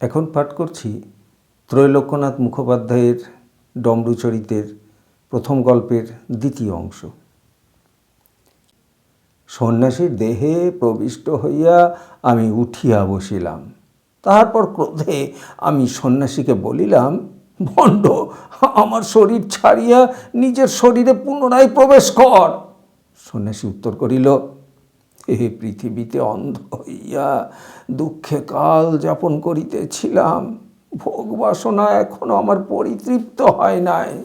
এখন পাঠ করছি ত্রৈলোক্যনাথ মুখোপাধ্যায়ের ডমরুচরিতের প্রথম গল্পের দ্বিতীয় অংশ। সন্ন্যাসীর দেহে প্রবিষ্ট হইয়া আমি উঠিয়া বসিলাম। তারপর ক্রোধে আমি সন্ন্যাসীকে বলিলাম, ভণ্ড, আমার শরীর ছাড়িয়া নিজের শরীরে পুনরায় প্রবেশ কর। সন্ন্যাসী উত্তর করিল এ পৃথিবীতে অন্ধ হইয়া দুঃখে কাল যাপন করিতেছিলাম। ভোগ বাসনা এখনও আমার পরিতৃপ্ত হয় নাই।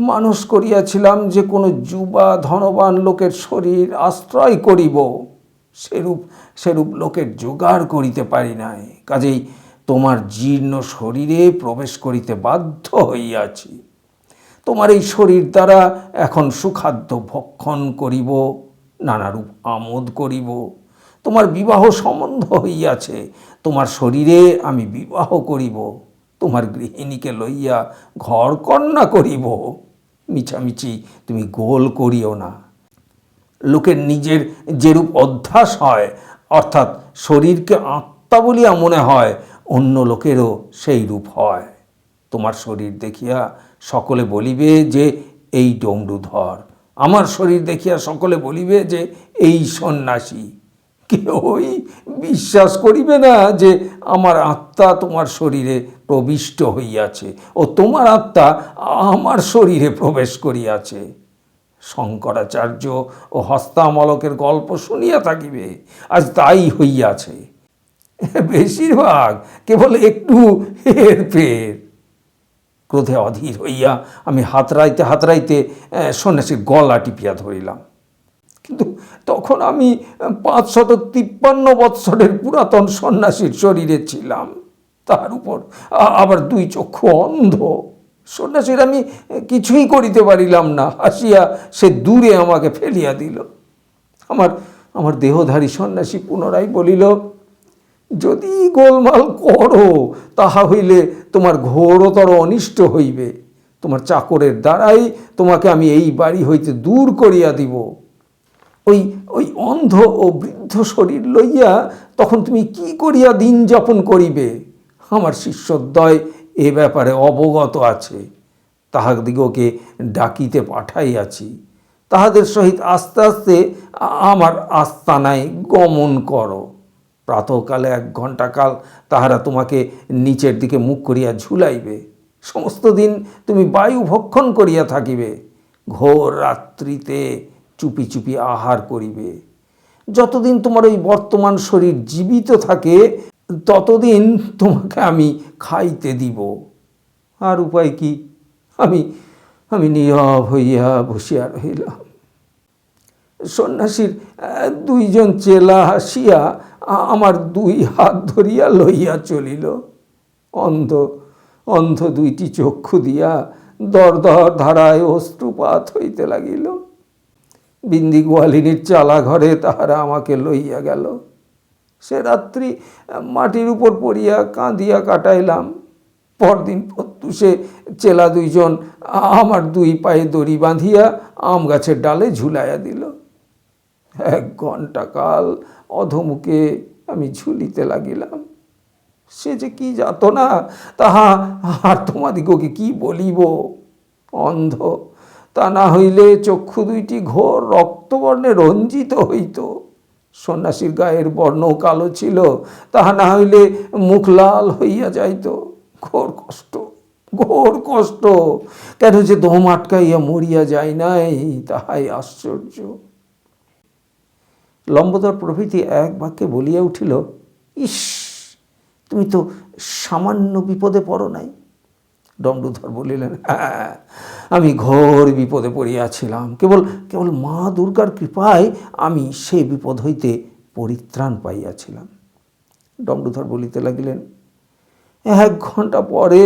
মানুষ করিয়াছিলাম যে কোনো যুবা ধনবান লোকের শরীর আশ্রয় করিব। সেরূপ সেরূপ লোকের জোগাড় করিতে পারি নাই। কাজেই তোমার জীর্ণ শরীরে প্রবেশ করিতে বাধ্য হইয়াছি। তোমার এই শরীর দ্বারা এখন সুখাদ্য ভক্ষণ করিব। নানারূপ আমোদ করিব। তোমার বিবাহ সম্বন্ধ হইয়াছে, তোমার শরীরে আমি বিবাহ করিব। তোমার গৃহিণীকে লইয়া ঘর কন্যা করিব। মিছামিছি তুমি গোল করিও না। লোকের নিজের যেরূপ অধ্যাস হয়, অর্থাৎ শরীরকে আত্মা বলিয়া মনে হয়, অন্য লোকেরও সেই রূপ হয়। তোমার শরীর দেখিয়া সকলে বলিবে যে, এই ডমরুধর আমার শরীর দেখিয়া সকলে বলিবে যে, এই সন্ন্যাসী কেউই বিশ্বাস করিবে না যে আমার আত্মা তোমার শরীরে প্রবিষ্ট হইয়াছে ও তোমার আত্মা আমার শরীরে প্রবেশ করিয়াছে। শঙ্করাচার্য ও হস্তামলকের গল্প শুনিয়া থাকিবে, আজ তাই হইয়াছে। বেশিরভাগ কেবল একটু হেরফের। ক্রোধে অধীর হইয়া আমি হাতড়াইতে আহ, সন্ন্যাসীর গলা টিপিয়া ধরিলাম। কিন্তু তখন আমি পাঁচশত তিপ্পান্ন বৎসরের পুরাতন সন্ন্যাসীর শরীরে ছিলাম। তার উপর আবার দুই চক্ষু অন্ধ। সন্ন্যাসীর আমি কিছুই করিতে পারিলাম না হাসিয়া সে দূরে আমাকে ফেলিয়া দিল। আমার আমার দেহধারী সন্ন্যাসী পুনরায় বলিল যদি গোলমাল করো, তাহা হইলে তোমার ঘোরতর অনিষ্ট হইবে। তোমার চাকরের দ্বারাই তোমাকে আমি এই বাড়ি হইতে দূর করিয়া দিব। ওই ওই অন্ধ ও বৃদ্ধ শরীর লইয়া তখন তুমি কি করিয়া দিন যাপন করিবে? আমার শিষ্যদ্বয় এ ব্যাপারে অবগত আছে। তাহাদিগকে ডাকিতে পাঠাইয়াছি। তাহাদের সহিত আস্তে আস্তে আমার আস্তানায় গমন করো। প্রাতকালে এক ঘণ্টা কাল তাহারা তোমাকে নিচের দিকে মুখ করিয়া ঝুলাইবে। সমস্ত দিন তুমি বায়ু ভক্ষণ করিয়া থাকিবে। ঘোর রাত্রিতে চুপি চুপি আহার করিবে। যতদিন তোমার ওই বর্তমান শরীর জীবিত থাকে, ততদিন তোমাকে আমি খাইতে দিব। আর উপায় কি? আমি আমি নীরব হইয়া বসিয়া রহিলাম। সন্ন্যাসীর দুইজন চেলা হাসিয়া আমার দুই হাত ধরিয়া লইয়া চলিল। অন্ধ অন্ধ দুইটি চক্ষু দিয়া দর দর ধারায় অশ্রুপাত হইতে লাগিল। বিন্দি গোয়ালিনীর চালা ঘরে তাহারা আমাকে লইয়া গেল। সে রাত্রি মাটির উপর পড়িয়া কাঁদিয়া কাটাইলাম। পরদিন প্রত্যুষে চেলা দুইজন আমার দুই পায়ে দড়ি বাঁধিয়া আম গাছের ডালে ঝুলাইয়া দিল। এক ঘণ্টা কাল অধমুখে আমি ঝুলিতে লাগিলাম। সে যে কি যাতনা, তাহা আর তোমাদিগকে কি বলিব? অন্ধ, তা না হইলে চক্ষু দুইটি ঘোর রক্তবর্ণে রঞ্জিত হইত। সন্ন্যাসীর গায়ের বর্ণ কালো ছিল, তাহা না হইলে মুখ লাল হইয়া যাইত। ঘোর কষ্ট ঘোর কষ্ট। কেন যে দম আটকাইয়া মরিয়া যায় নাই, তাহাই আশ্চর্য। লম্বোদর প্রভৃতি এক বাক্যে বলিয়া উঠিল, ইস, তুমি তো সামান্য বিপদে পড়ো নাই। দণ্ডধর বলিলেন হ্যাঁ আমি ঘোর বিপদে পড়িয়াছিলাম। কেবল কেবল মা দুর্গার কৃপায় আমি সেই বিপদ হইতে পরিত্রাণ পাইয়াছিলাম। দণ্ডধর বলিতে লাগিলেন, এক ঘণ্টা পরে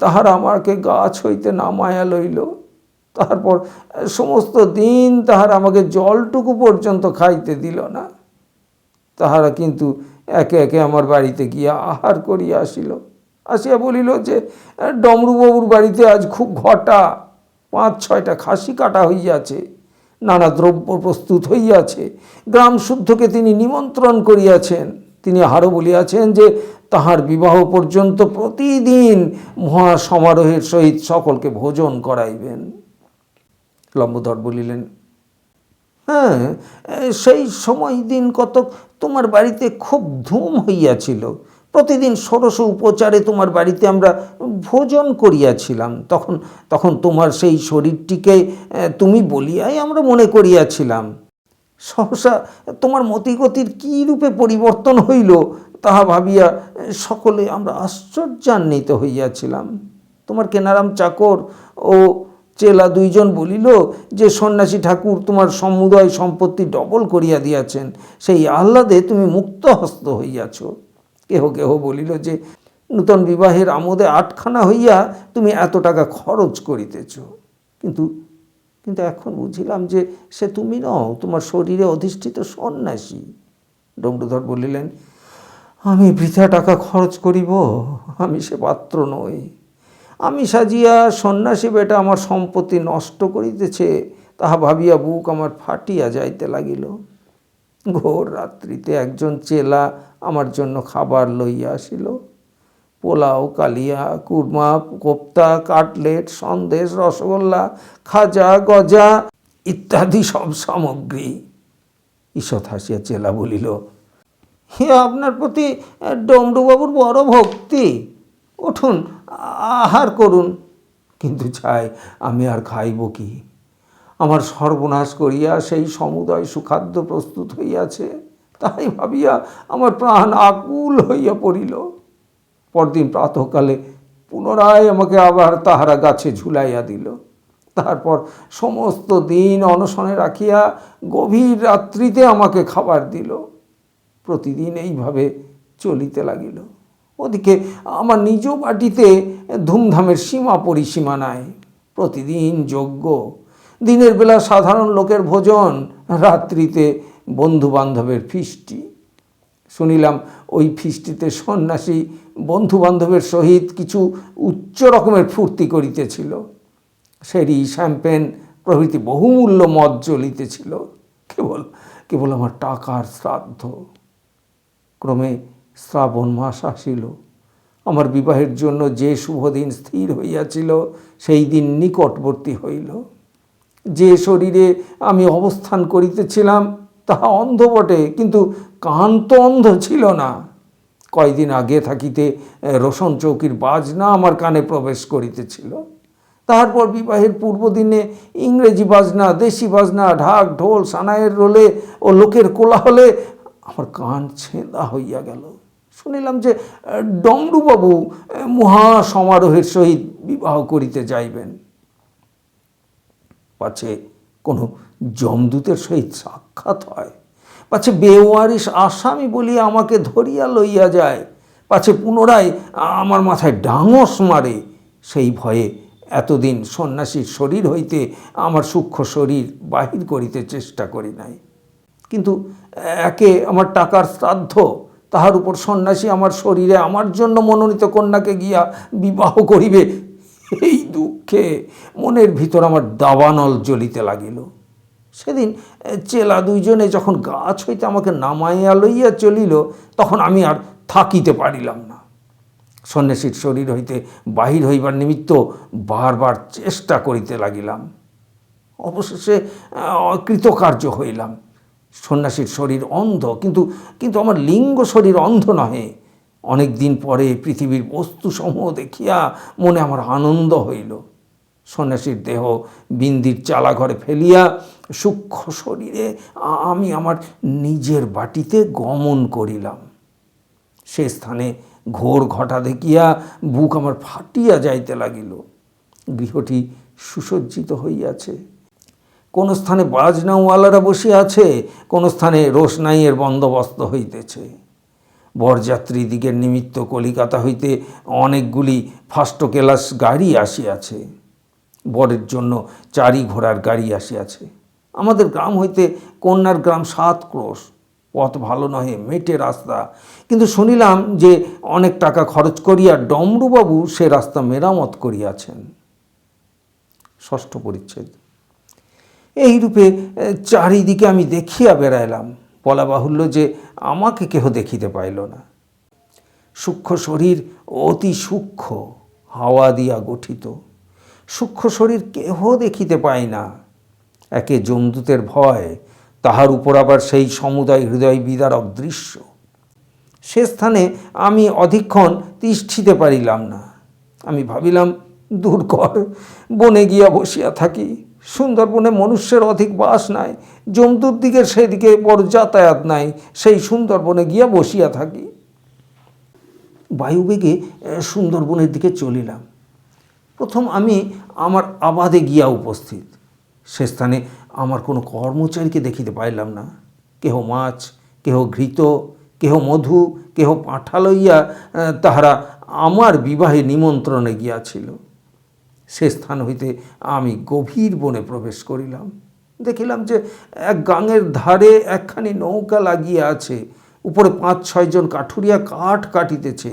তাহারা আমাকে গাছ হইতে নামায়া লইল। তারপর, সমস্ত দিন তাহারা আমাকে জলটুকু পর্যন্ত খাইতে দিল না। তাহারা কিন্তু একে একে আমার বাড়িতে গিয়া আহার করিয়া আসিল। আসিয়া বলিল যে, ডমরুবাবুর বাড়িতে আজ খুব ঘটা। পাঁচ ছয়টা খাসি কাটা হইয়াছে, নানা দ্রব্য প্রস্তুত হইয়াছে। গ্রাম শুদ্ধকে তিনি নিমন্ত্রণ করিয়াছেন। তিনি আরও বলিয়াছেন যে, তাহার বিবাহ পর্যন্ত প্রতিদিন মহা সমারোহের সহিত সকলকে ভোজন করাইবেন। লম্বোদর বলিলেন হ্যাঁ সেই সময় দিন কতক তোমার বাড়িতে খুব ধুম হইয়াছিল। প্রতিদিন ষোড়শ উপচারে তোমার বাড়িতে আমরা ভোজন করিয়াছিলাম। তখন তখন তোমার সেই শরীরটিকে তুমি বলিয়াই আমরা মনে করিয়াছিলাম। সহসা তোমার মতিগতির কী রূপে পরিবর্তন হইল, তাহা ভাবিয়া সকলে আমরা আশ্চর্যান্বিত হইয়াছিলাম। তোমার কেনারাম চাকর ও চেলা দুইজন বলিল, যে সন্ন্যাসী ঠাকুর তোমার সমুদয় সম্পত্তি ডবল করিয়া দিয়াছেন, সেই আহ্লাদে তুমি মুক্ত হস্ত হইয়াছ। কেহ কেহ বলিল যে, নূতন বিবাহের আমোদে আটখানা হইয়া তুমি এত টাকা খরচ করিতেছ। কিন্তু কিন্তু এখন বুঝিলাম যে, সে তুমি নও, তোমার শরীরে অধিষ্ঠিত সন্ন্যাসী। ডমরুধর বলিলেন, আমি বৃথা টাকা খরচ করিব, আমি সে পাত্র নই। আমি সাজিয়া সন্ন্যাসী বেটা আমার সম্পত্তি নষ্ট করিতেছে, তাহা ভাবিয়া বুক আমার ফাটিয়া যাইতে লাগিল। ঘোর রাত্রিতে একজন চেলা আমার জন্য খাবার লইয়া আসিল। পোলাও, কালিয়া, কুরমা, কোপ্তা, কাটলেট, সন্দেশ, রসগোল্লা, খাজা, গজা ইত্যাদি সব সামগ্রী। ঈষৎ হাসিয়া চেলা বলিল, হে আপনার প্রতি ডমরুবাবুর বড় ভক্তি। উঠুন, আহার করুন। কিন্তু চাই আমি আর খাইব কি? আমার সর্বনাশ করিয়া সেই সমুদয় সুখাদ্য প্রস্তুত হইয়াছে, তাই ভাবিয়া আমার প্রাণ আকুল হইয়া পড়িল। পরদিন প্রাতঃকালে পুনরায় আমাকে আবার তাহারা গাছে ঝুলাইয়া দিল। তারপর সমস্ত দিন অনশনে রাখিয়া গভীর রাত্রিতে আমাকে খাবার দিল। প্রতিদিন এইভাবে চলিতে লাগিল। ওদিকে আমার নিজ বাটিতে ধুমধামের সীমা পরিসীমা নাই। প্রতিদিন যজ্ঞ, দিনের বেলা সাধারণ লোকের ভোজন, রাত্রিতে বন্ধু বান্ধবের ফিষ্টি। শুনিলাম ওই ফিষ্টিতে সন্ন্যাসী বন্ধু বান্ধবের সহিত কিছু উচ্চ রকমের ফুর্তি করিতেছিল। সেরি শ্যাম্পেন প্রভৃতি বহুমূল্য মদ চলিতেছিল কেবল কেবল আমার টাকার শ্রাদ্ধ। ক্রমে শ্রাবণ মাস আসিল। আমার বিবাহের জন্য যে শুভদিন স্থির হইয়াছিল, সেই দিন নিকটবর্তী হইল। যে শরীরে আমি অবস্থান করিতেছিলাম, তাহা অন্ধ বটে, কিন্তু কান তো অন্ধ ছিল না। কয়দিন আগে থাকিতে রোশন চৌকির বাজনা আমার কানে প্রবেশ করিতেছিল। তারপর বিবাহের পূর্বদিনে ইংরেজি বাজনা, দেশি বাজনা, ঢাক, ঢোল সানায়ের রোলে ও লোকের কোলাহলে আমার কান ছেঁদা হইয়া গেল। শুনিলাম যে ডমরুবাবু মহা সমারোহের সহিত বিবাহ করিতে যাইবেন। পাছে কোনো জমদূতের সহিত সাক্ষাৎ হয়? পাছে বেওয়ারিশ আসামি বলিয়া আমাকে ধরিয়া লইয়া যায়? পাছে পুনরায় আমার মাথায় ডাঙস মারে? সেই ভয়ে এতদিন সন্ন্যাসীর শরীর হইতে আমার সূক্ষ্ম শরীর বাহির করিতে চেষ্টা করি নাই। কিন্তু একে আমার টাকার শ্রাদ্ধ তাহার উপর সন্ন্যাসী আমার শরীরে, আমার জন্য মনোনীত কন্যাকে গিয়া বিবাহ করিবে। এই দুঃখে মনের ভিতর আমার দাবানল জ্বলিতে লাগিল। সেদিন চেলা দুইজনে যখন গাছ হইতে আমাকে নামাইয়া লইয়া চলিল, তখন আমি আর থাকিতে পারিলাম না। সন্ন্যাসীর শরীর হইতে বাহির হইবার নিমিত্ত বারবার চেষ্টা করিতে লাগিলাম। অবশেষে কৃতকার্য হইলাম। সন্ন্যাসীর শরীর অন্ধ, কিন্তু কিন্তু আমার লিঙ্গ শরীর অন্ধ নহে। অনেক দিন পরে পৃথিবীর বস্তুসমূহ দেখিয়া মনে আমার আনন্দ হইল। সন্ন্যাসীর দেহ বিন্দির চালা ঘরে ফেলিয়া সূক্ষ্ম শরীরে আমি আমার নিজের বাটিতে গমন করিলাম। সে স্থানে ঘোর ঘটা দেখিয়া বুক আমার ফাটিয়া যাইতে লাগিল। গৃহটি সুসজ্জিত হইয়াছে। কোন স্থানে বাজনাওয়ালারা বসিয়া আছে, কোন স্থানে রোশনাইয়ের বন্দোবস্ত হইতেছে। বরযাত্রী দিগের নিমিত্ত কলিকাতা হইতে অনেকগুলি ফার্স্ট ক্লাস গাড়ি আসিয়াছে। বরের জন্য চারি ঘোড়ার গাড়ি আসিয়াছে। আমাদের গ্রাম হইতে কন্যার গ্রাম সাত ক্রোশ। পথ ভালো নহে, মেটে রাস্তা। কিন্তু শুনিলাম যে অনেক টাকা খরচ করিয়া ডমরুবাবু সে রাস্তা মেরামত করিয়াছেন। ষষ্ঠ পরিচ্ছেদ। এইরূপে এ, চারিদিকে আমি দেখিয়া বেড়াইলাম। বলা বাহুল্য যে আমাকে কেহ দেখিতে পাইল না। সূক্ষ্ম শরীর অতি সূক্ষ্ম হাওয়া দিয়া গঠিত। সূক্ষ্ম শরীর কেহ দেখিতে পায় না। একে জমদূতের ভয় তাহার উপর আবার সেই সমুদায় হৃদয় বিদারক দৃশ্য। সে স্থানে আমি অধিক্ষণ তিষ্ঠিতে পারিলাম না। আমি ভাবিলাম দূর কর বনে গিয়া বসিয়া থাকি। সুন্দরবনে মনুষ্যের অধিক বাস নাই, জন্তুর দিকের সেদিকে বড় যাতায়াত নাই, সেই সুন্দরবনে গিয়া বসিয়া থাকি। বায়ুবেগে সুন্দরবনের দিকে চলিলাম। প্রথম আমি আমার আবাদে গিয়া উপস্থিত। সে স্থানে আমার কোনো কর্মচারীকে দেখিতে পাইলাম না। কেহ মাছ, কেহ ঘৃত, কেহ মধু, কেহ পাঁঠা লইয়া তাহারা আমার বিবাহে নিমন্ত্রণে গিয়াছিল। সে স্থান হইতে আমি গভীর বনে প্রবেশ করিলাম। দেখিলাম যে এক গাঙের ধারে একখানি নৌকা লাগিয়া আছে, উপরে পাঁচ ছয়জন কাঠুরিয়া কাঠ কাটিতেছে।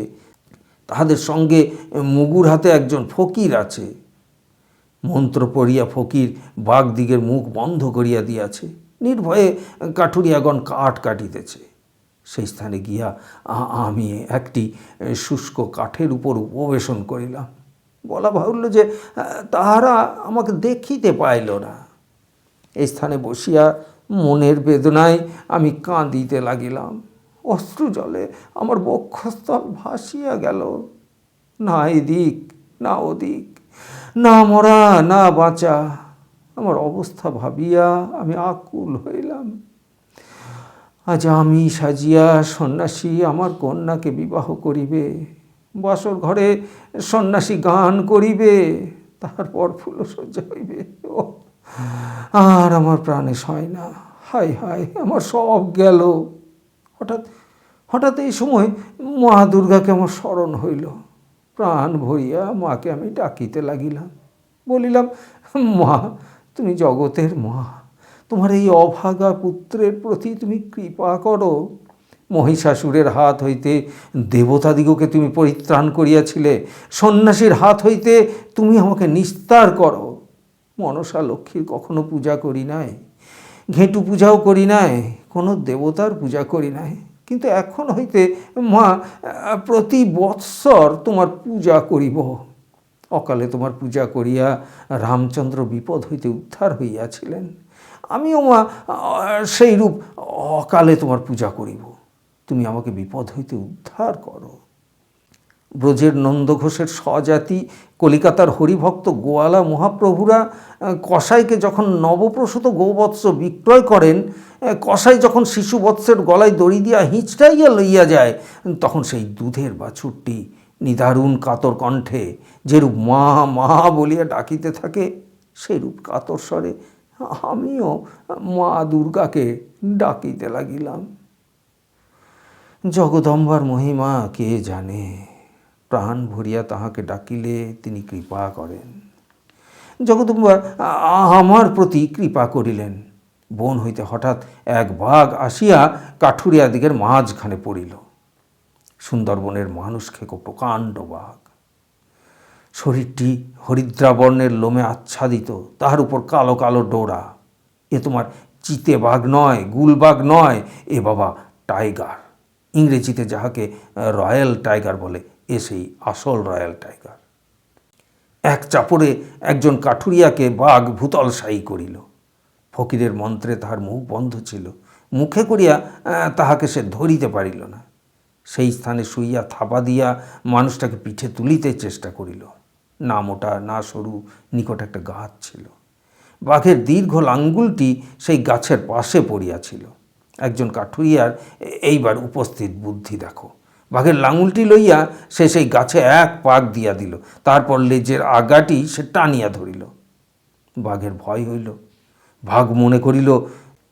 তাহাদের সঙ্গে মুগুর হাতে একজন ফকির আছে। মন্ত্র পড়িয়া ফকির বাঘদিগের মুখ বন্ধ করিয়া দিয়াছে। নির্ভয়ে কাঠুরিয়াগণ কাঠ কাটিতেছে। সেই স্থানে গিয়া আমি একটি শুষ্ক কাঠের উপর উপবেশন করিলাম। বলা বাহুল্য যে তাহারা আমাকে দেখিতে পাইল না। এই স্থানে বসিয়া মনের বেদনায় আমি কাঁদিতে লাগিলাম। অশ্রু জলে আমার বক্ষস্থল ভাসিয়া গেল। না এদিক, না ওদিক, না মরা, না বাঁচা, আমার অবস্থা ভাবিয়া আমি আকুল হইলাম। আজ আমি সাজিয়া সন্ন্যাসী আমার কন্যাকে বিবাহ করিবে। বাসর ঘরে সন্ন্যাসী গান করিবে, তারপর ফুলসজ্জা হইবে। ও, আর আমার প্রাণে সয় না। হাই হাই আমার সব গেল। হঠাৎ হঠাৎ এই সময় মা দুর্গাকে আমার স্মরণ হইল। প্রাণ ভরিয়া মাকে আমি ডাকিতে লাগিলাম। বলিলাম, মা, তুমি জগতের মা। তোমার এই অভাগা পুত্রের প্রতি তুমি কৃপা করো। মহিষাসুরের হাত হইতে দেবতাদিগকে তুমি পরিত্রাণ করিয়াছিলে, সন্ন্যাসীর হাত হইতে তুমি আমাকে নিস্তার করো। মনসা লক্ষ্মীর কখনো পূজা করি নাই, ঘেঁটু পূজাও করি নাই, কোনো দেবতার পূজা করি নাই। কিন্তু এখন হইতে মা, প্রতি বৎসর তোমার পূজা করিব। অকালে তোমার পূজা করিয়া রামচন্দ্র বিপদ হইতে উদ্ধার হইয়াছিলেন। আমিও মা সেই রূপ অকালে তোমার পূজা করিব। তুমি আমাকে বিপদ হইতে উদ্ধার করো। ব্রজের নন্দঘোষের স্বজাতি, কলিকাতার হরিভক্ত গোয়ালা মহাপ্রভুরা কসাইকে যখন নবপ্রসূত গোবৎস বিক্রয় করেন কসাই যখন শিশু বৎসের গলায় দড়ি দিয়া হিঁচড়াইয়া লইয়া যায়, তখন সেই দুধের বাছুরটি নিদারুণ কাতর কণ্ঠে যেরূপ মা মা বলিয়া ডাকিতে থাকে সেইরূপ কাতর স্বরে আমিও মা দুর্গাকে ডাকিতে লাগিলাম। জগদম্বার মহিমা কে জানে? প্রাণ ভরিয়া তাহাকে ডাকিলে তিনি কৃপা করেন। জগদম্বা আমার প্রতি কৃপা করিলেন। বন হইতে হঠাৎ এক বাঘ আসিয়া কাঠুরিয়া দিকের মাঝখানে পড়িল। সুন্দরবনের মানুষ খেকো প্রকাণ্ড বাঘ। শরীরটি হরিদ্রাবর্ণের লোমে আচ্ছাদিত, তাহার উপর কালো কালো ডোরা। এ তোমার চিতে বাঘ নয়, গুলবাঘ নয়, এ বাবা টাইগার। ইংরেজিতে যাহাকে রয়্যাল টাইগার বলে, এ সেই আসল রয়্যাল টাইগার। এক চাপড়ে একজন কাঠুরিয়াকে বাঘ ভূতলশায়ী করিল। ফকিরের মন্ত্রে তাহার মুখ বন্ধ ছিল। মুখে করিয়া তাহাকে সে ধরিতে পারিল না। সেই স্থানে শুইয়া থাপা দিয়া মানুষটাকে পিঠে তুলিতে চেষ্টা করিল। না মোটা, না সরু, নিকট একটা গাছ ছিল। বাঘের দীর্ঘ লাঙ্গুলটি সেই গাছের পাশে পড়িয়াছিল। একজন কাঠুরিয়ার এ- এইবার উপস্থিত বুদ্ধি দেখো। বাঘের লাঙুলটি লইয়া সে সেই গাছে এক পাক দিয়া দিল, তারপর লেজের আগাটি সে টানিয়া ধরিল। বাঘের ভয় হইল। বাঘ মনে করিল,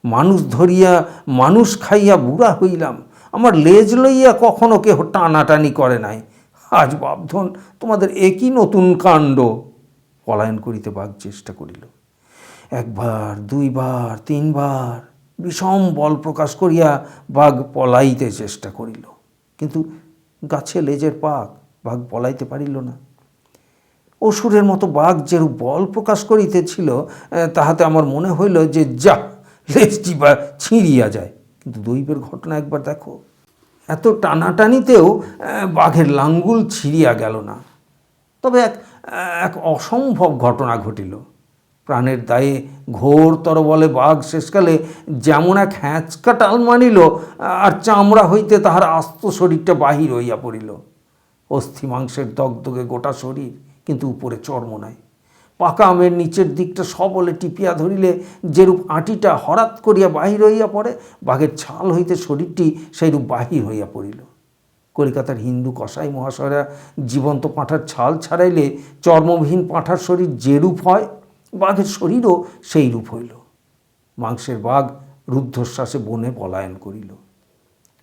মানুষ ধরিয়া, মানুষ খাইয়া বুড়া হইলাম। আমার লেজ লইয়া কখনো কেহ টানাটানি করে নাই। আজ বাপধন, তোমাদের একই নতুন কাণ্ড। পলায়ন করিতে বাঘ চেষ্টা করিল। একবার, দুইবার, তিনবার বিষম বল প্রকাশ করিয়া বাঘ পলাইতে চেষ্টা করিল। কিন্তু গাছে লেজের পাক বাঘ পলাইতে পারিল না। অসুরের মতো বাঘ যেরূপ বল প্রকাশ করিতেছিল তাহাতে আমার মনে হইল যে, যা লেজটি বা ছিঁড়িয়া যায়। কিন্তু দৈবের ঘটনা একবার দেখো। এত টানাটানিতেও বাঘের লাঙ্গুল ছিঁড়িয়া গেল না। তবে এক এক অসম্ভব ঘটনা ঘটিল। প্রাণের দায়ে ঘোরতর বলে বাঘ শেষকালে যেমন এক হ্যাঁচকা টাল মানিল, আর চামড়া হইতে তাহার আস্ত শরীরটা বাহির হইয়া পড়িল। অস্থি মাংসের দগদগে গোটা শরীর কিন্তু উপরে চর্ম নাই। পাকা আমের নিচের দিকটা সবলে টিপিয়া ধরিলে যেরূপ আঁটিটা হঠাৎ করিয়া বাহির হইয়া পড়ে, বাঘের ছাল হইতে শরীরটি সেইরূপ বাহির হইয়া পড়িল। কলিকাতার হিন্দু কসাই মহাশয়রা জীবন্ত পাঁঠার ছাল ছাড়াইলে চর্মবিহীন পাঁঠার শরীর যেরূপ হয় বাঘের শরীরও সেই রূপ হইল। মাংসের বাঘ রুদ্ধশ্বাসে বনে পলায়ন করিল।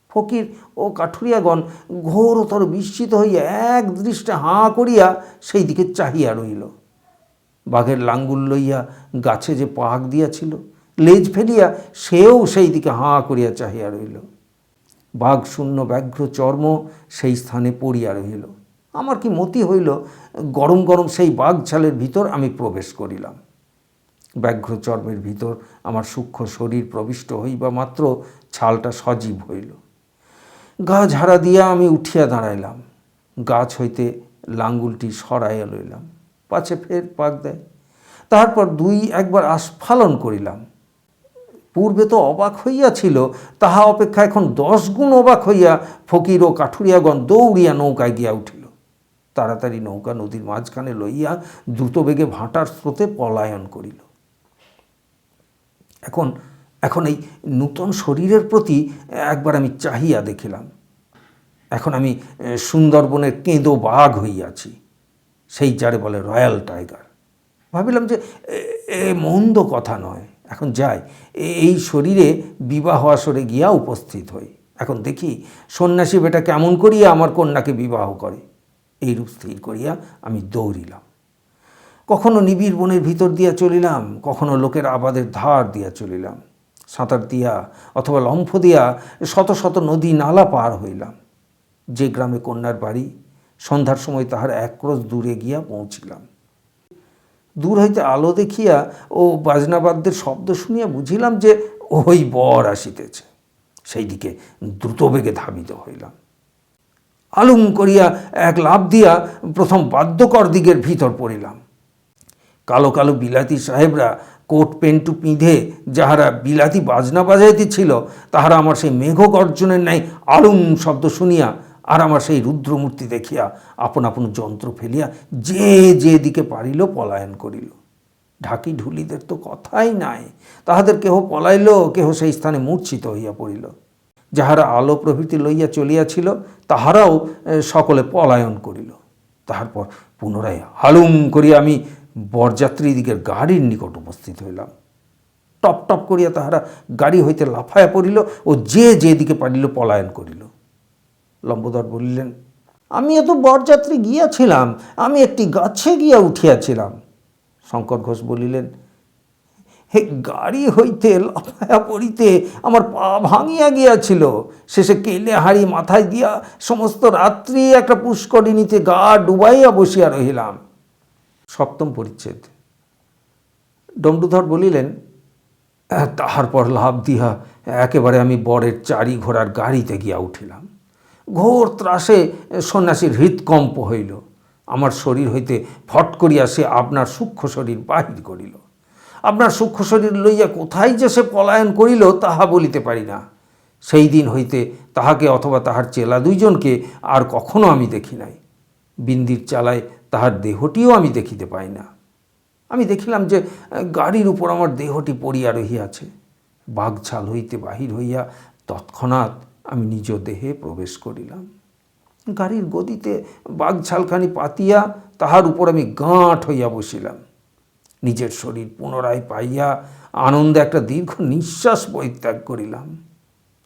ফকির ও কাঠুরিয়াগণ ঘোরতর বিস্মিত হইয়া এক দৃষ্টে হাঁ করিয়া সেই দিকে চাহিয়া রইল। বাঘের লাঙ্গুল লইয়া গাছে যে পাক দিয়াছিল, লেজ ফেলিয়া সেও সেই দিকে হাঁ করিয়া চাহিয়া রইল। বাঘ শূন্য, ব্যাঘ্র, চর্ম সেই স্থানে পড়িয়া রহিল। আমার কি মতি হইল, গরম গরম সেই বাঘ ছালের ভিতর আমি প্রবেশ করিলাম। ব্যাঘ্র চর্মের ভিতর আমার সূক্ষ্ম শরীর প্রবিষ্ট হইবা মাত্র ছালটা সজীব হইল। গা ঝাড়া দিয়া আমি উঠিয়া দাঁড়াইলাম। গাছ হইতে লাঙ্গুলটি সরাইয়া লইলাম। পাছে ফের পাক দেয়। তারপর দুই একবার আস্ফালন করিলাম। পূর্বে তো অবাক হইয়াছিল তাহা অপেক্ষা এখন দশ গুণ অবাক হইয়া ফকির ও কাঠুরিয়াগণ দৌড়িয়া নৌকায় গিয়া উঠিল। তাড়াতাড়ি নৌকা নদীর মাঝখানে লইয়া দ্রুতবেগে ভাঁটার স্রোতে পলায়ন করিল। এখন এখন এই নূতন শরীরের প্রতি একবার আমি চাহিয়া দেখিলাম। এখন আমি সুন্দরবনের কেঁদো বাঘ হইয়াছি, সেই যারে বলে রয়্যাল টাইগার। ভাবিলাম যে, এ- মন্দ কথা নয়। এখন যাই এই শরীরে বিবাহ আসরে গিয়া উপস্থিত হই। এখন দেখি সন্ন্যাসী বেটা কেমন করিয়া আমার কন্যাকে বিবাহ করে। এইরূপ স্থির করিয়া আমি দৌড়িলাম। কখনো নিবিড় বনের ভিতর দিয়া চলিলাম, কখনো লোকের আবাদের ধার দিয়া চলিলাম। সাঁতার দিয়া অথবা লম্ফ দিয়া শত শত নদী নালা পার হইলাম। যে গ্রামে কন্যার বাড়ি, সন্ধ্যার সময় তাহার এক ক্রোশ দূরে গিয়া পৌঁছিলাম। দূর হইতে আলো দেখিয়া ও বাজনাবাদ্যের শব্দ শুনিয়া বুঝিলাম যে ওই বর আসিতেছে। সেই দিকে দ্রুতবেগে ধাবিত হইলাম। আলুম করিয়া এক লাভ দিয়া প্রথম বাদ্যকর দিকের ভিতর পড়িলাম। কালো কালো বিলাতি সাহেবরা কোট পেন্টু পিঁধে যাহারা বিলাতি বাজনা বাজাইতেছিল তাহারা আমার সেই মেঘ গর্জনের ন্যায় আলুম শব্দ শুনিয়া আর আমার সেই রুদ্রমূর্তি দেখিয়া আপন আপন যন্ত্র ফেলিয়া যে যে দিকে পারিল পলায়ন করিল। ঢাকি ঢুলিদের তো কথাই নাই, তাহাদের কেহ পলাইল, কেহ সেই স্থানে মূর্ছিত হইয়া পড়িল। যাহারা আলো প্রভৃতি লইয়া চলিয়াছিল, তাহারাও সকলে পলায়ন করিল। তাহারপর পুনরায় হালুম করিয়া আমি বরযাত্রী দিকের গাড়ির নিকট উপস্থিত হইলাম। টপ টপ করিয়া তাহারা গাড়ি হইতে লাফায়া পড়িল ও যে যে দিকে পারিল পলায়ন করিল। লম্বোদর বলিলেন, আমি এত বরযাত্রী গিয়াছিলাম, আমি একটি গাছে গিয়া উঠিয়াছিলাম। শঙ্কর ঘোষ বলিলেন হে গাড়ি হইতে লাফায়া পড়িতে আমার পা ভাঙিয়া গিয়াছিল। শেষে কেলে হাড়ি মাথায় দিয়া সমস্ত রাত্রি একটা পুষ্করিণীতে গা ডুবাইয়া বসিয়া রহিলাম। সপ্তম পরিচ্ছেদ। ডমরুধর বলিলেন "আহ, তাহার পর লাভ দিয়া একেবারে আমি বরের চারি ঘোড়ার গাড়িতে গিয়া উঠিলাম। ঘোর ত্রাসে সন্ন্যাসীর হৃৎকম্প হইল। আমার শরীর হইতে ফট করিয়া সে আপনার সূক্ষ্ম শরীর বাহির করিল। আপনার সূক্ষ্ম শরীর লইয়া কোথায় যে সে পলায়ন করিল, তাহা বলিতে পারি না। সেই দিন হইতে তাহাকে অথবা তাহার চেলা দুইজনকে আর কখনো আমি দেখি নাই। বিন্দির চালায় তাহার দেহটিও আমি দেখিতে পাই না। আমি দেখিলাম যে, গাড়ির উপর আমার দেহটি পড়িয়া রহিয়াছে। বাঘছাল হইতে বাহির হইয়া তৎক্ষণাৎ আমি নিজ দেহে প্রবেশ করিলাম। গাড়ির গদিতে বাঘছালখানি পাতিয়া তাহার উপর আমি গাঁট হইয়া বসিলাম। নিজের শরীর পুনরায় পাইয়া আনন্দে একটা দীর্ঘ নিঃশ্বাস পরিত্যাগ করিলাম।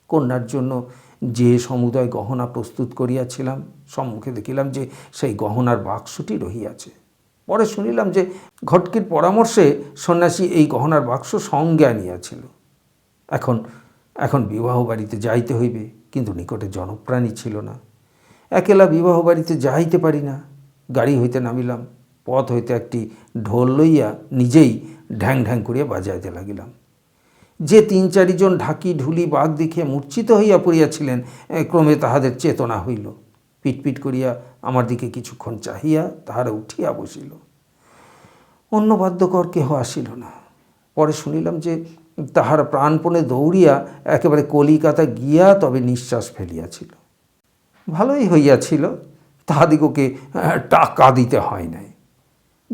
কন্যার জন্য যে সমুদয় গহনা প্রস্তুত করিয়াছিলাম, সম্মুখে দেখিলাম যে সেই গহনার বাক্সটি রহিয়াছে। পরে শুনিলাম যে ঘটকির পরামর্শে সন্ন্যাসী এই গহনার বাক্স সঙ্গে আনিয়াছিল। এখন এখন বিবাহ বাড়িতে যাইতে হইবে, কিন্তু নিকটে জনপ্রাণী ছিল না। একেলা বিবাহ বাড়িতে যাইতে পারি না। গাড়ি হইতে নামিলাম। পথ হইতে একটি ঢোল লইয়া নিজেই ঢ্যাং ঢ্যাং করিয়া বাজাইতে লাগিলাম। যে তিন চারিজন ঢাকি ঢুলি বাঘ দেখিয়া মূর্ছিত হইয়া পড়িয়াছিলেন ক্রমে তাহাদের চেতনা হইল। পিটপিট করিয়া আমার দিকে কিছুক্ষণ চাহিয়া তাহারা উঠিয়া বসিল। অন্য বাদ্যকর কেহ আসিল না। পরে শুনিলাম যে তাহারা প্রাণপণে দৌড়িয়া একেবারে কলিকাতা গিয়া তবে নিঃশ্বাস ফেলিয়াছিল। ভালোই হইয়াছিল, তাহাদিগকে টাকা দিতে হয় নাই।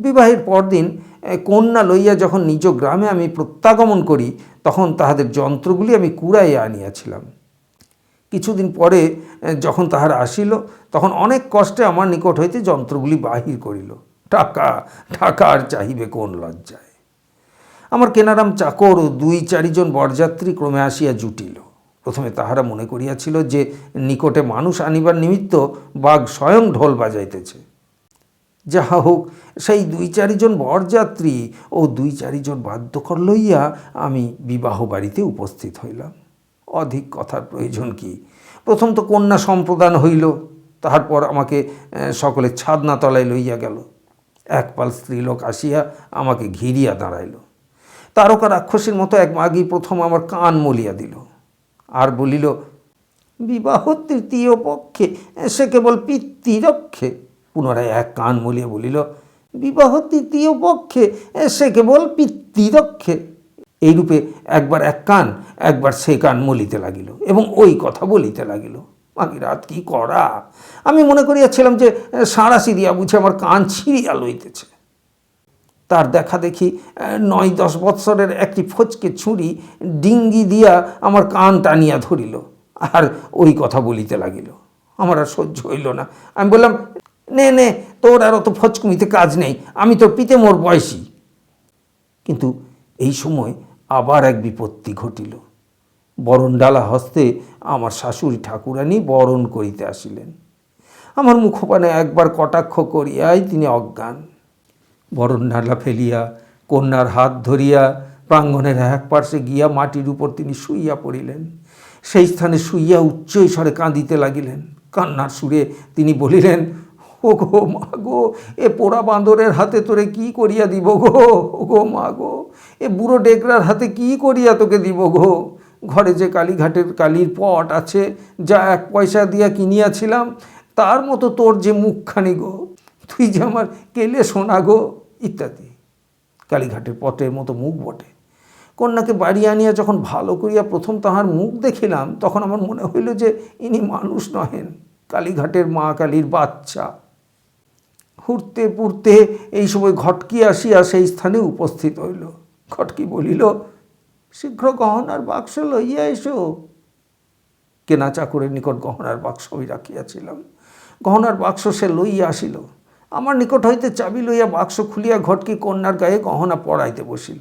বিবাহের পরদিন কন্যা লইয়া যখন নিজ গ্রামে আমি প্রত্যাগমন করি, তখন তাহাদের যন্ত্রগুলি আমি কুড়াইয়া আনিয়াছিলাম। কিছুদিন পরে যখন তাহারা আসিল, তখন অনেক কষ্টে আমার নিকট হইতে যন্ত্রগুলি বাহির করিল। টাকা টাকা আর চাহিবে কোন লজ্জায়? আমার কেনারাম চাকর ও দুই চারিজন বরযাত্রী ক্রমে আসিয়া জুটিল। প্রথমে তাহারা মনে করিয়াছিল যে, নিকটে মানুষ আনিবার নিমিত্ত বাঘ স্বয়ং ঢোল বাজাইতেছে। যাহা হোক, সেই দুই চারিজন বরযাত্রী ও দুই চারিজন বাদ্যকর লইয়া আমি বিবাহ বাড়িতে উপস্থিত হইলাম। অধিক কথার প্রয়োজন কি? প্রথম তো কন্যা সম্প্রদান হইল তাহার পর আমাকে সকলে ছাদনা তলায় লইয়া গেল। একপাল স্ত্রীলোক আসিয়া আমাকে ঘিরিয়া দাঁড়াইল। তারকা রাক্ষসীর মতো এক মাগি প্রথম আমার কান মলিয়া দিল। আর বলিল, বিবাহ তৃতীয় পক্ষে সে কেবল পিতৃরক্ষে। পুনরায় এক কান মলিয়া বলিল, বিবাহ তৃতীয় পক্ষে সে কেবল পিতৃরক্ষে এইরূপে একবার এক কান, একবার সে কান মলিতে লাগিল এবং ওই কথা বলিতে লাগিল মাগি রাত কি করা? আমি মনে করিয়াছিলাম যে সাঁড়া সিরিয়া বুঝে আমার কান ছিঁড়িয়া লইতেছে। তার দেখা দেখি নয় দশ বৎসরের একটি ফচকে ছুরি ডিঙ্গি দিয়া আমার কান টানিয়া ধরিল, আর ওই কথা বলিতে লাগিল। আমার আর সহ্য হইল না। আমি বললাম নে নে, তোর আর অত ফচকুমিতে কাজ নেই, আমি তোর পিতে মোর বয়সী। কিন্তু এই সময় আবার এক বিপত্তি ঘটিল। বরণডালা হস্তে আমার শাশুড়ি ঠাকুরানী বরণ করিতে আসিলেন। আমার মুখপানে একবার কটাক্ষ করিয়াই তিনি অজ্ঞান। বরণডালা ফেলিয়া, কন্যার হাত ধরিয়া, প্রাঙ্গণের এক পার্শ্বে গিয়া মাটির উপর তিনি শুইয়া পড়িলেন। সেই স্থানে শুইয়া উচ্চ স্বরে কাঁদিতে লাগিলেন। কান্নার সুরে তিনি বলিলেন ও গো মা গো, এ পোড়া বাঁদরের হাতে তোরে কি করিয়া দিব গো? ও গো মা গো, এ বুড়ো ডেকরার হাতে কি করিয়া তোকে দিব গো? ঘরে যে কালীঘাটের কালীর পট আছে, যা এক পয়সা দিয়া কিনিয়াছিলাম, তার মতো তোর যে মুখখানি গো। তুই যে আমার কেলে শোনা গো? ইত্যাদি। কালীঘাটের পটের মতো মুখ বটে। কন্যাকে বাড়ি আনিয়া যখন ভালো করিয়া প্রথম তাহার মুখ দেখিলাম, তখন আমার মনে হইল যে ইনি মানুষ নহেন। কালীঘাটের মা কালীর বাচ্চা। হুড়তে পুড়তে এই সময় ঘটকি আসিয়া সেই স্থানে উপস্থিত হইল। ঘটকি বলিল, শীঘ্র গহনার বাক্স লইয়া এসো। কেনা চাকরের নিকট গহনার বাক্স আমি রাখিয়াছিলাম। গহনার বাক্স সে লইয়া আসিল। আমার নিকট হইতে চাবি লইয়া বাক্স খুলিয়া ঘটকি কন্যার গায়ে গহনা পড়াইতে বসিল।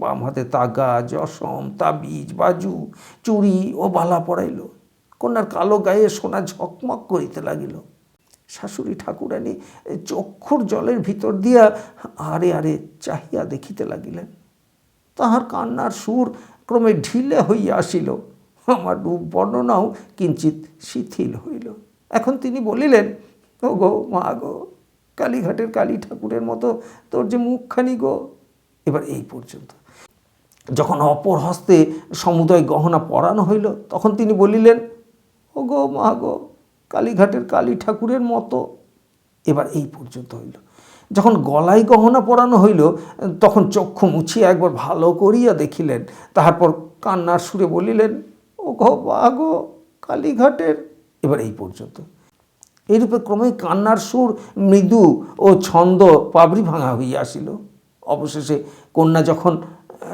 বাম হাতে তাগা যশম তাবিজ, বাজু, চুড়ি ও বালা পড়াইল কন্যার কালো গায়ে সোনা ঝকমক করিতে লাগিল। শাশুড়ি ঠাকুরানী চক্ষুর জলের ভিতর দিয়া আরে আরে চাহিয়া দেখিতে লাগিলেন। তাহার কান্নার সুর ক্রমে ঢিলে হইয়া আসিল। আমার রূপ বর্ণনাও কিঞ্চিত শিথিল হইল। এখন তিনি বলিলেন ও গো মা গো, কালীঘাটের কালী ঠাকুরের মতো তোর যে মুখখানি গো। এবার এই পর্যন্ত। যখন অপর হস্তে সমুদয় গহনা পরানো হইল, তখন তিনি বলিলেন ও গো মা গো কালীঘাটের কালী ঠাকুরের মতো। এবার এই পর্যন্ত হইল। যখন গলায় গহনা পরানো হইল, তখন চক্ষু মুছিয়া একবার ভালো করিয়া দেখিলেন। তাহারপর কান্নার সুরে বলিলেন ও গো গো কালীঘাটের এবার এই পর্যন্ত। এইরূপে ক্রমেই কান্নার সুর, মৃদু ও ছন্দ পাবরি ভাঙা হইয়া আসিল। অবশেষে কন্যা যখন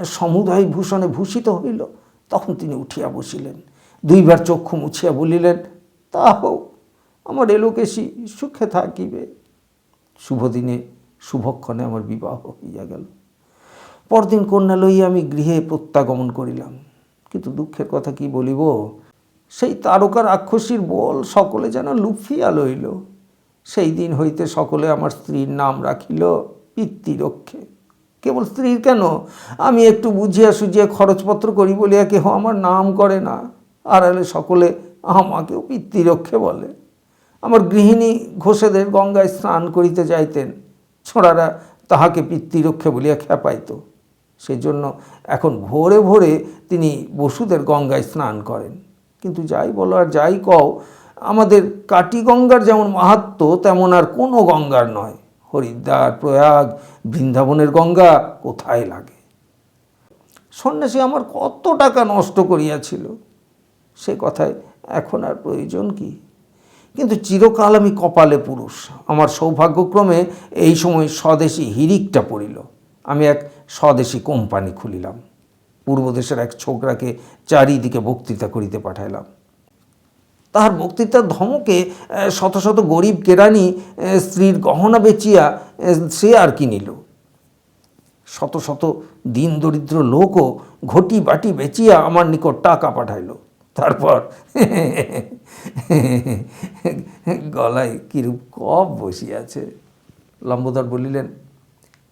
সমুদয় ভূষণে ভূষিত হইল, তখন তিনি উঠিয়া বসিলেন। দুইবার চক্ষু মুছিয়া বলিলেন তা হোক আমার এলোকেশি সুখে থাকিবে। শুভদিনে, শুভক্ষণে আমার বিবাহ হইয়া গেল। পরদিন কন্যা লইয়া আমি গৃহে প্রত্যাগমন করিলাম। কিন্তু দুঃখের কথা কি বলিব? সেই তারকার রাক্ষসীর বল সকলে যেন লুফিয়া লইল। সেই দিন হইতে সকলে আমার স্ত্রীর নাম রাখিল পিতৃরক্ষে কেবল স্ত্রীর কেন? আমি একটু বুঝিয়া সুঝিয়া খরচপত্র করি বলিয়া কেহ আমার নাম করে না। আড়ালে সকলে আমাকেও পিতৃরক্ষে বলে। আমার গৃহিণী ঘোষেদের গঙ্গায় স্নান করিতে যাইতেন। ছোড়ারা তাহাকে পিতৃরক্ষে বলিয়া খেপাইত সেজন্য এখন ভোরে ভোরে তিনি বসুদের গঙ্গায় স্নান করেন। কিন্তু যাই বলো আর যাই কও, আমাদের কাটি গঙ্গার যেমন মাহাত্ম, তেমন আর কোনো গঙ্গার নয়। হরিদ্বার, প্রয়াগ, বৃন্দাবনের গঙ্গা কোথায় লাগে? সন্ন্যাসী আমার কত টাকা নষ্ট করিয়াছিল। সে কথায়, এখন আর প্রয়োজন কি? কিন্তু চিরকাল আমি কপালে পুরুষ। আমার সৌভাগ্যক্রমে এই সময় স্বদেশী হিরিকটা পড়িল। আমি এক স্বদেশী কোম্পানি খুলিলাম। পূর্বদেশের এক ছোকরাকে চারিদিকে বক্তৃতা করিতে পাঠাইলাম। তাহার বক্তৃতার ধমকে শত শত গরিব কেরানি স্ত্রীর গহনা বেচিয়া সে আর কিনিল শত শত দিন দরিদ্র লোকও ঘটি বাটি বেচিয়া আমার নিকট টাকা পাঠাইল। তারপর গলায় কিরূপ কপ বসিয়াছে। লম্বোদর বলিলেন,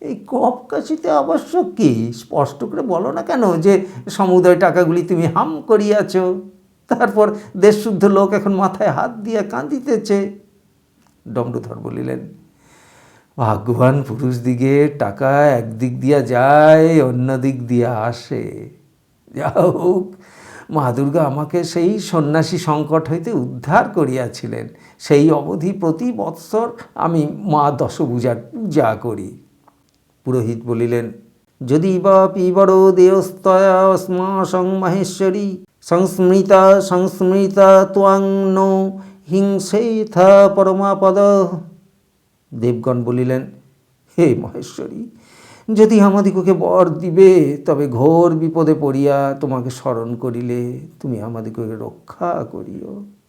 এই কপ কাশিতে আবশ্যক কি? স্পষ্ট করে বলো না কেন যে সমুদয় টাকাগুলি তুমি হাম করিয়াছ? তারপর দেশশুদ্ধ লোক এখন মাথায় হাত দিয়া কাঁদিতেছে। ডমরুধর বলিলেন, ভাগ্যবান পুরুষ দিকে টাকা একদিক দিয়া যায়, অন্য দিক দিয়া আসে। যা হোক মা দুর্গা আমাকে সেই সন্ন্যাসী সংকট হইতে উদ্ধার করিয়াছিলেন। সেই অবধি প্রতি বৎসর আমি মা দশভূজার পূজা করি। পুরোহিত বলিলেন, যদি বা পিবর দেয়স্তয়া অস্মাসং মাহেশ্বরী, সংস্মৃতা সংস্মৃতা ত্বাং নো হিংসেথা পরমাপদ। দেবগণ বলিলেন, হে মহেশ্বরী যদি আমাদিগকে বর দিবে, তবে ঘোর বিপদে পড়িয়া তোমাকে স্মরণ করিলে তুমি আমাদিগকে রক্ষা করিও।